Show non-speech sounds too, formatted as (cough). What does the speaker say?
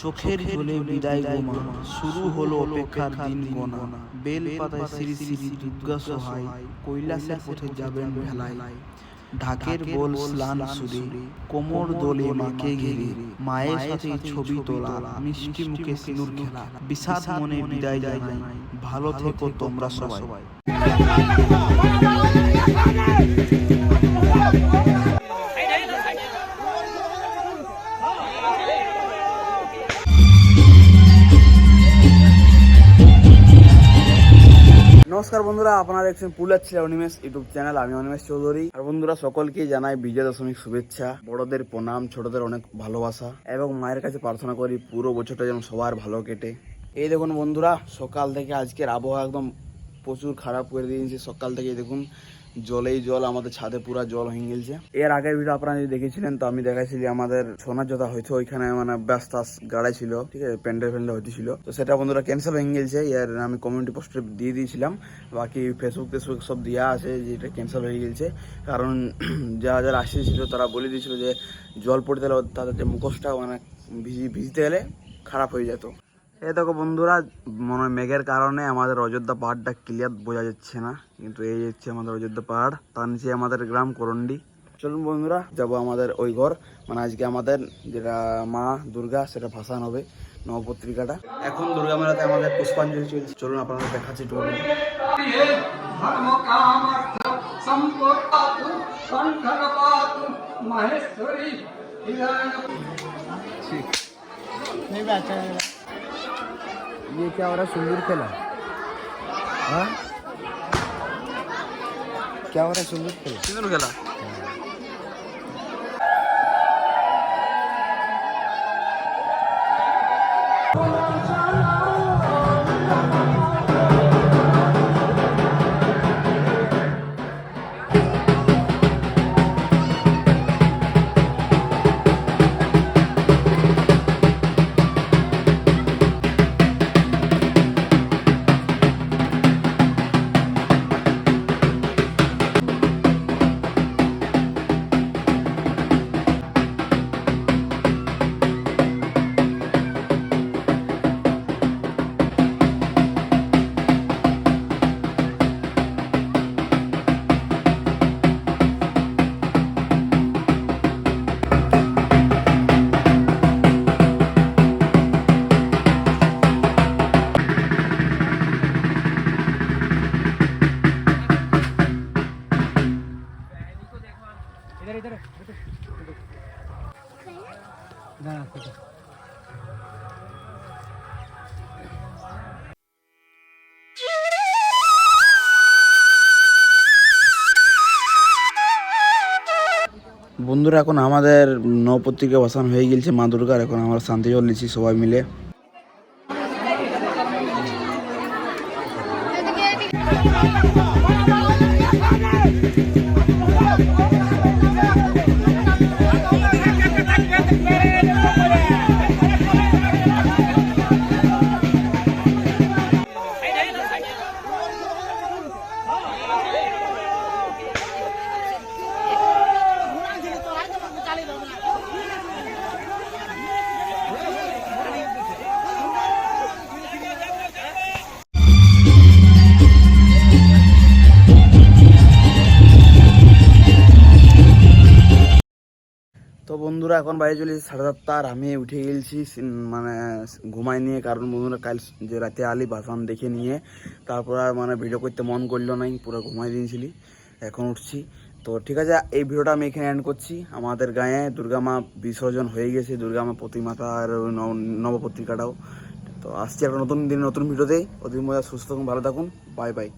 চোখের জলে বিদায় গোমা শুরু হলো অপেক্ষার দিন গোনা। বেল পাতায় শ্রী শ্রী দুর্গা সহায় কৈলাসের পথে যাবেন ভেলায়। ঢাকের বল স্লান সুরে কোমর দোলে মাকে ঘিরে মায়ের সাথে ছবি তোলা মিষ্টি মুখে সিঁদুর খেলা। বিষাদ মনে বিদায় জানাই। ভালো থেকো তোমরা সবাই। নমস্কার বন্ধুরা, আপনারা দেখছেন পুলাচ্ছি অনিমেষ ইউটিউব চ্যানেল। আমি অনিমেষ চৌধুরী। আর বন্ধুরা সকলকে জানাই বিজয়া দশমীর শুভেচ্ছা। বড়দের প্রণাম, ছোটদের অনেক ভালোবাসা। এবং মায়ের কাছে প্রার্থনা করি পুরো বছরটা যেন সবার ভালো কেটে। এই দেখুন বন্ধুরা, সকাল থেকে আজকের আবহাওয়া একদম প্রচুর খারাপ করে দিয়েছে। সকাল থেকে দেখুন জলেই জল, আমাদের ছাদে পুরো জল হয়ে গেছে এর আগের ভিডিও আপনারা যদি দেখেছিলেন, তো আমি দেখাইছিলি আমাদের সোনার জোতা হয়তো ওইখানে মানে ব্যস্ত গাড়াই ছিল, ঠিক আছে, প্যান্ডেল ফ্যান্ডেল হয়েছিল তো সেটা বন্ধুরা ক্যান্সেল হয়ে গেছে এর আমি কমিউনিটি পোস্টে দিয়ে দিয়েছিলাম, বাকি ফেসবুক টেসবুক সব দেওয়া আছে যে এটা ক্যান্সেল হয়ে গেছে কারণ (clears throat) যারা যারা আসেছিল, তারা বলে দিয়েছিল যে জল পড়তে গেলে তাদের যে মুখোশটা মানে ভিজি, ভিজতে গেলে খারাপ হয়ে যেত। এই দেখো বন্ধুরা মনে হয় মেঘের কারণে আমাদের অযোধ্যা পাহাড়টা ক্লিয়ার বোঝা যাচ্ছে না কিন্তু এই হচ্ছে আমাদের অযোধ্যা পাহাড় তার নিচে আমাদের গ্রাম করন্ডি। চলুন বন্ধুরা যাব আমাদের ওই ঘর মানে আজকে আমাদের যেটা মা দুর্গা সেটা ভাসান হবে নবপত্রিকাটা। এখন দুর্গা মেলাতে আমাদের পুষ্পাঞ্জলি চলছে। চলুন আপনারা দেখাচ্ছি ধর্ম याच्यावर सुंदूर केला. हां? त्यावर सुंदूर केला. सिंदूर केला ভেতরে বন্ধুরা, এখন আমাদের নৌপত্রিকা বসান হয়ে গেছে মা দুর্গার। এখন আমরা শান্তি জল নিচ্ছি সবাই মিলে। তো বন্ধুরা, এখন বাইরে চলে এসেছি সাড়ে সাতটা, আর আমি উঠে গেছি মানে ঘুমাই নিয়ে, কারণ বন্ধুরা কাল যে রাতে আলি ভাসান দেখে নিয়ে, তারপর আর মানে ভিডিও করতে মন করল নাই পুরো ঘুমাই দিয়েছিলি, এখন উঠছি। তো ঠিক আছে, এই ভিডিওটা আমি এখানে এন্ড করছি। আমাদের গায়ে দুর্গা মা বিসর্জন হয়ে গেছে, দুর্গা মা প্রতিমাতা আর নব- নবপত্রিকাটাও। তো আসছি একটা নতুন দিন, নতুন ভিডিওতে। অতি মজা সুস্থ থাকুন, ভালো থাকুন, বাই বাই।